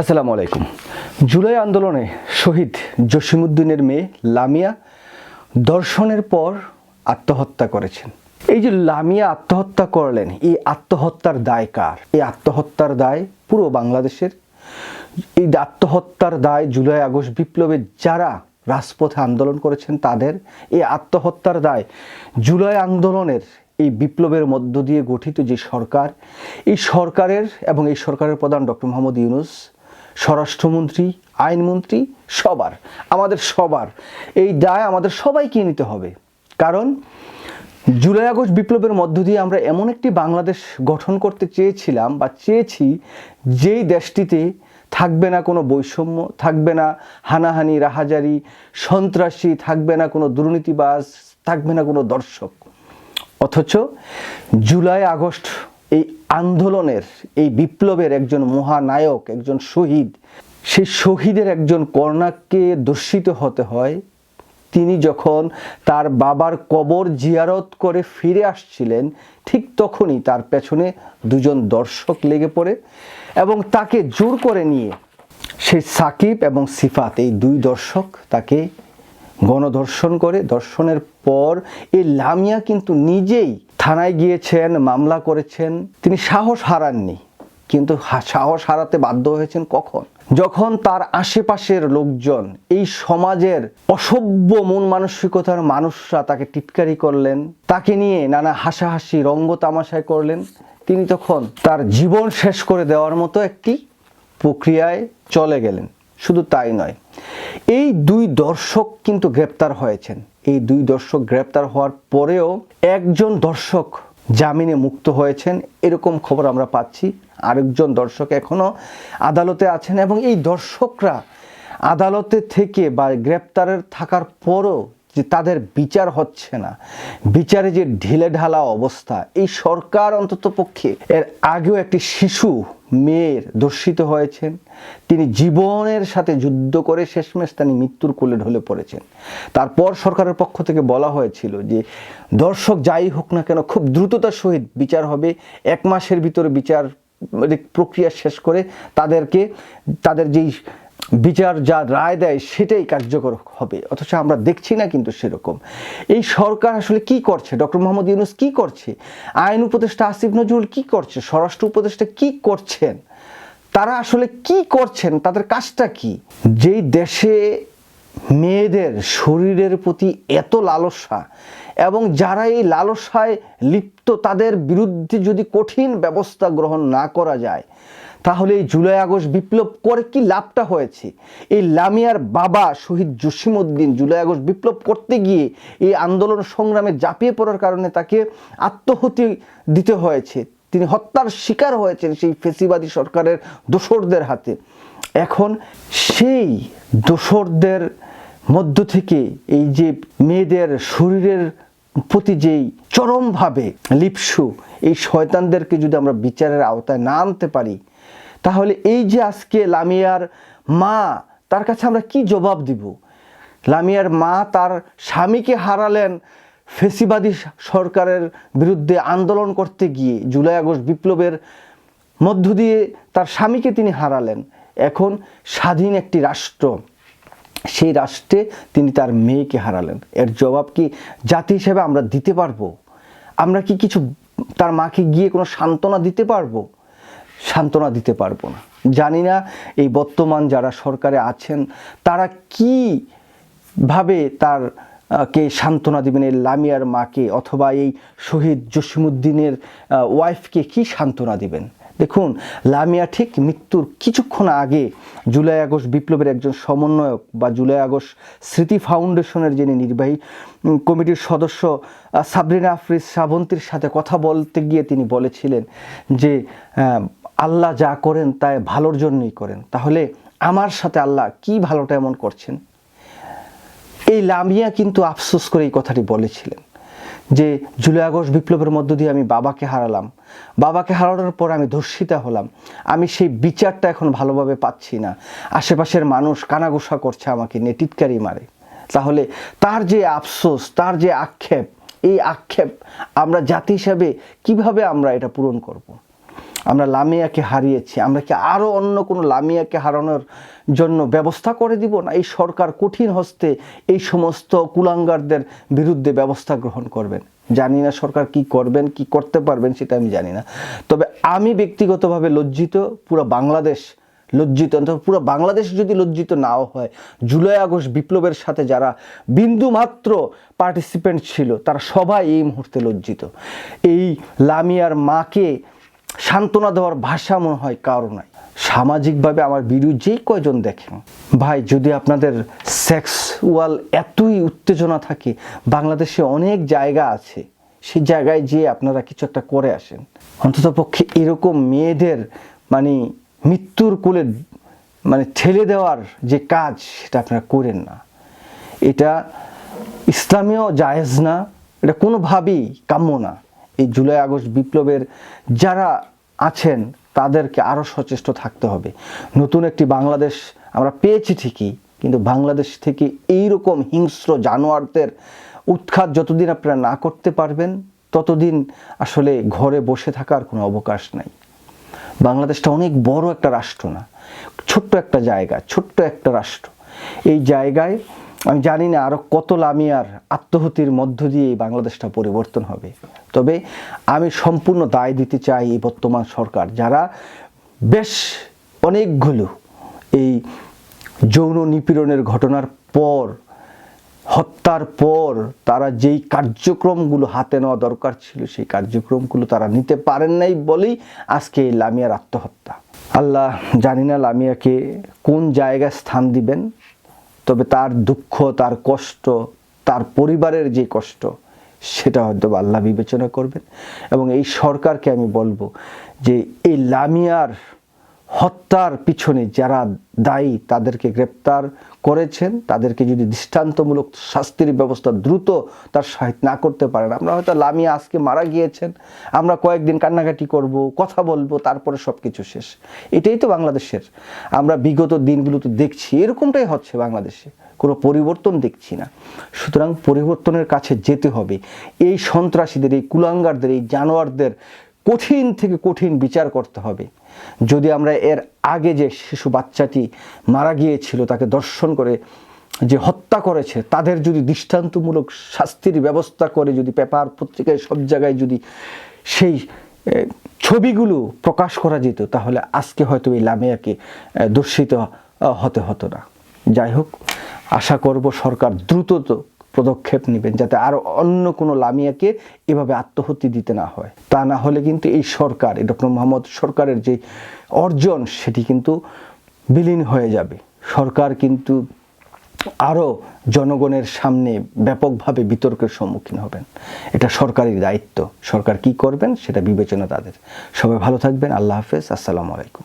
আসসালামু আলাইকুম। জুলাই আন্দোলনে শহীদ জসিমুদ্দিনের মেয়ে লামিয়া দর্শনের পর আত্মহত্যা করেছেন। এই যে লামিয়া আত্মহত্যা করলেন, এই আত্মহত্যার দায় কার? এই আত্মহত্যার দায় পুরো বাংলাদেশের। এই আত্মহত্যার দায় জুলাই আগস্ট বিপ্লবে যারা রাজপথে আন্দোলন করেছেন তাদের, এই আত্মহত্যার দায় জুলাই আন্দোলনের এই বিপ্লবের মধ্য দিয়ে গঠিত যে সরকার, এই সরকারের এবং এই সরকারের প্রধান ডক্টর মোহাম্মদ ইউনুস স্বরাষ্ট্রমন্ত্রী, আইনমন্ত্রী, সবার, আমাদের সবার, এই দায় আমাদের সবাইকে নিতে হবে। কারণ জুলাই আগস্ট বিপ্লবের মধ্য দিয়ে আমরা এমন একটি বাংলাদেশ গঠন করতে চেয়েছিলাম বা চেয়েছি, যেই দেশটিতে থাকবে না কোনো বৈষম্য, থাকবে না হানাহানি, রাহাজারি, সন্ত্রাসী, থাকবে না কোনো দুর্নীতিবাজ, থাকবে না কোনো দর্শক। অথচ জুলাই আগস্ট এই আন্দোলনের, এই বিপ্লবের একজন মহানায়ক, একজন শহীদ, সেই শহীদের একজন কর্ণাককে দর্শিত হতে হয়। তিনি যখন তার বাবার কবর জিয়ারত করে ফিরে আসছিলেন, ঠিক তখনই তার পেছনে দুজন দর্শক লেগে পড়ে এবং তাকে জোর করে নিয়ে সেই সাকিব এবং সিফাত, এই দুই দর্শক তাকে গণধর্ষণ করে, ধর্ষণের পর এই লামিয়া কিন্তু নিজেই থানায় গিয়েছেন, মামলা করেছেন। তিনি সাহস হারাননি, কিন্তু সাহস হারাতে বাধ্য হয়েছেন কখন? যখন তার আশেপাশের লোকজন, এই সমাজের অসভ্য মন মানসিকতার মানুষরা তাকে টিটকারি করলেন, তাকে নিয়ে নানা হাসাহাসি, রঙ্গ তামাশায় করলেন, তিনি তখন তার জীবন শেষ করে দেওয়ার মতো একটি প্রক্রিয়ায় চলে গেলেন। শুধু তাই নয়। এই দুই দর্শক কিন্তু গ্রেপ্তার হয়েছেন। এই দুই দর্শক গ্রেপ্তার হওয়ার পরেও একজন দর্শক জামিনে মুক্ত হয়েছেন। এরকম খবর আমরা পাচ্ছি। আরেকজন দর্শক এখনও আদালতে আছেন এবং এই দর্শকরা আদালতে থেকে বা গ্রেপ্তারের থাকার পরও যে তাদের বিচার হচ্ছে না। বিচারে যে ঢিলে ঢালা অবস্থা। এই সরকার অন্তত পক্ষে এর আগেও একটি শিশু মেয়ের দর্শিত হয়েছেন। তিনি জীবনের সাথে যুদ্ধ করে শেষমেশ তিনি মৃত্যুর কোলে ঢলে পড়েছেন। তারপর সরকারের পক্ষ থেকে বলা হয়েছিল যে, দর্শক যাই হোক না কেন, খুব দ্রুততার সহিত বিচার হবে। এক মাসের ভিতরে বিচার প্রক্রিয়া শেষ করে তাদেরকে, তাদের যেই বিচার যা রায় দেয় সেটাই কার্যকর হবে। অথচ আমরা দেখছি না কিন্তু সেরকম। এই সরকার আসলে কি করছে? ডক্টর মোহাম্মদ ইউনুস কি করছে? আইন উপদেষ্টা আসিফ নজরুল কি করছে? স্বরাষ্ট্র উপদেষ্টা কি করছেন? তারা আসলে কি করছেন? তাদের কাজটা কি? যেই দেশে মেয়েদের শরীরের প্রতি এত লালসা এবং যারা এই লালসায় লিপ্ত, তাদের বিরুদ্ধে যদি কঠিন ব্যবস্থা গ্রহণ না করা যায় তাহলে এই জুলাই আগস্ট বিপ্লব করে কি লাভটা হয়েছে? এই লামিয়ার বাবা শহীদ জসিমউদ্দিন জুলাই আগস্ট বিপ্লব করতে গিয়ে এই আন্দোলন সংগ্রামে ঝাঁপিয়ে পড়ার কারণে তাকে আত্মহতি দিতে হয়েছে। তিনি হত্যার শিকার হয়েছেন সেই ফেসিবাদী সরকারের দোসরদের হাতে। এখন সেই দোসরদের মধ্য থেকে এই যে মেয়েদের শরীরের প্রতি যেই চরমভাবে লিপসু, এই শয়তানদেরকে যদি আমরা বিচারের আওতায় না আনতে পারি তাহলে এই যে আজকে লামিয়ার মা, তার কাছে আমরা কি জবাব দিব? লামিয়ার মা তার স্বামীকে হারালেন ফেসিবাদী সরকারের বিরুদ্ধে আন্দোলন করতে গিয়ে, জুলাই আগস্ট বিপ্লবের মধ্য দিয়ে তার স্বামীকে তিনি হারালেন। এখন স্বাধীন একটি রাষ্ট্র, সেই রাষ্ট্রে তিনি তার মেয়েকে হারালেন। এর জবাব কি জাতি হিসেবে আমরা দিতে পারব? আমরা কি কিছু তার মাকে গিয়ে কোনো সান্ত্বনা দিতে পারব? সান্ত্বনা দিতে পারব না। জানি না এই বর্তমান যারা সরকারে আছেন, তারা কি ভাবে তার কে সান্ত্বনা দিবেন এই লামিয়ার মাকে অথবা এই শহীদ জসিমুদ্দিনের ওয়াইফকে কি সান্ত্বনা দিবেন? দেখুন, লামিয়া ঠিক মৃত্যুর কিছুক্ষণ আগে জুলাই আগস্ট বিপ্লবের একজন সমন্বয়ক বা জুলাই আগস্ট স্মৃতি ফাউন্ডেশনের যিনি নির্বাহী কমিটির সদস্য সাবরিনা আফরিজ শ্রাবন্তীর সাথে কথা বলতে গিয়ে তিনি বলেছিলেন যে আল্লাহ যা করেন তাই ভালোর জন্যই করেন। তাহলে আমার সাথে আল্লাহ কি ভালোটা এমন করছেন? এই লামিয়া কিন্তু আফসোস করে এই কথাটি বলেছিলেন যে, জুলাই আগস্ট বিপ্লবের মধ্য দিয়ে আমি বাবাকে হারালাম। বাবাকে হারানোর পর আমি ধর্ষিতা হলাম। আমি সেই বিচারটা এখন ভালোভাবে পাচ্ছি না। আশেপাশের মানুষ কানাঘোষা করছে আমাকে, নিয়ে মারে। তাহলে তার যে আফসোস, তার যে আক্ষেপ, এই আক্ষেপ আমরা জাতি হিসাবে কীভাবে আমরা এটা পূরণ করব। আমরা লামিয়াকে হারিয়েছি, আমরা কি আরও অন্য কোনো লামিয়াকে হারানোর জন্য ব্যবস্থা করে দিব? না, এই সরকার কঠিন হস্তে এই সমস্ত কুলাঙ্গারদের বিরুদ্ধে ব্যবস্থা গ্রহণ করবেন। জানি না সরকার কি করবেন, কি করতে পারবেন, সেটা আমি জানি না। তবে আমি ব্যক্তিগতভাবে লজ্জিত, পুরো বাংলাদেশ লজ্জিত পুরো বাংলাদেশ যদি লজ্জিত নাও হয়, জুলাই আগস্ট বিপ্লবের সাথে যারা বিন্দু মাত্র পার্টিসিপেন্ট ছিল, তারা সবাই এই মুহূর্তে লজ্জিত। এই লামিয়ার মাকে সান্ত্বনা দেওয়ার ভাষা মনে হয় কারও নাই। সামাজিকভাবে আমার ভিডিও যেই কয়জন দেখেন, ভাই, যদি আপনাদের সেক্সুয়াল এতই উত্তেজনা থাকে, বাংলাদেশে অনেক জায়গা আছে সেই জায়গায় যেয়ে আপনারা কিছু একটা করে আসেন। অন্তত পক্ষে এরকম মেয়েদের মানে মৃত্যুর কোলে মানে ঠেলে দেওয়ার যে কাজ, সেটা আপনারা করেন না। এটা ইসলামেও জায়েজ না, এটা কোনোভাবেই কাম্য না। এই জুলাই আগস্ট বিপ্লবের যারা আছেন, তাদেরকে আরও সচেষ্ট থাকতে হবে। নতুন একটি বাংলাদেশ আমরা পেয়েছি ঠিকই, কিন্তু বাংলাদেশ থেকে এই রকম হিংস্র জানোয়ারদের উৎখাত যতদিন আপনারা না করতে পারবেন, ততদিন আসলে ঘরে বসে থাকার কোনো অবকাশ নাই। বাংলাদেশটা অনেক বড় একটা রাষ্ট্র না, ছোট্ট একটা জায়গা, ছোট্ট একটা রাষ্ট্র। এই জায়গায় আমি জানি না আরও কত লামিয়ার আত্মহতির মধ্য দিয়ে এই বাংলাদেশটা পরিবর্তন হবে। তবে আমি সম্পূর্ণ দায় দিতে চাই এই বর্তমান সরকার, যারা বেশ অনেকগুলো এই যৌন নিপীড়নের ঘটনার পর, হত্যার পর তারা যেই কার্যক্রমগুলো হাতে নেওয়া দরকার ছিল, সেই কার্যক্রমগুলো তারা নিতে পারেন নাই বলেই আজকে এই লামিয়ার আত্মহত্যা। আল্লাহ জানি না লামিয়াকে কোন জায়গায় স্থান দিবেন তবে তার দুঃখ, তার কষ্ট, তার পরিবারের যে কষ্ট, সেটা হয়তো আল্লাহ বিবেচনা করবেন। এবং এই সরকারকে আমি বলব যে এই লামিয়ার হত্যার পিছনে যারা দায়ী তাদেরকে গ্রেপ্তার করেছেন, তাদেরকে যদি দৃষ্টান্তমূলক শাস্তির ব্যবস্থা দ্রুত তার সাহিত না করতে পারেন, আমরা হয়তো লামিয়া আজকে মারা গিয়েছেন, আমরা কয়েকদিন কান্নাকাটি করব, কথা বলব, তারপরে সব কিছু শেষ। এটাই তো বাংলাদেশের। আমরা বিগত দিনগুলোতে দেখছি, এরকমটাই হচ্ছে বাংলাদেশে। কোনো পরিবর্তন দেখছি না। সুতরাং পরিবর্তনের কাছে যেতে হবে। এই সন্ত্রাসীদের, এই কুলাঙ্গারদের, এই জানোয়ারদের কঠিন থেকে কঠিন বিচার করতে হবে। যদি আমরা এর আগে যে শিশু বাচ্চাটি মারা গিয়েছিল, তাকে দর্শন করে যে হত্যা করেছে, তাদের যদি দৃষ্টান্তমূলক শাস্তির ব্যবস্থা করে, যদি পেপার পত্রিকায় সব জায়গায় যদি সেই ছবিগুলো প্রকাশ করা যেত, তাহলে আজকে হয়তো এই লামিয়াকে দর্শিত হতে হতো না। যাই হোক, আশা করব সরকার দ্রুত পদক্ষেপ নেবেন যাতে আর অন্য কোনো লামিয়াকে এভাবে আত্মহত্যা দিতে না হয়। তা না হলে কিন্তু এই সরকার ডক্টর মোহাম্মদ সরকারের যে অর্জন, সেটি কিন্তু বিলীন হয়ে যাবে। সরকার কিন্তু আরও জনগণের সামনে ব্যাপকভাবে বিতর্কের সম্মুখীন হবেন। এটা সরকারি দায়িত্ব। সরকার কি করবেন, সেটা বিবেচনা তাদের। সবাই ভালো থাকবেন। আল্লাহ হাফেজ। আসসালামু আলাইকুম।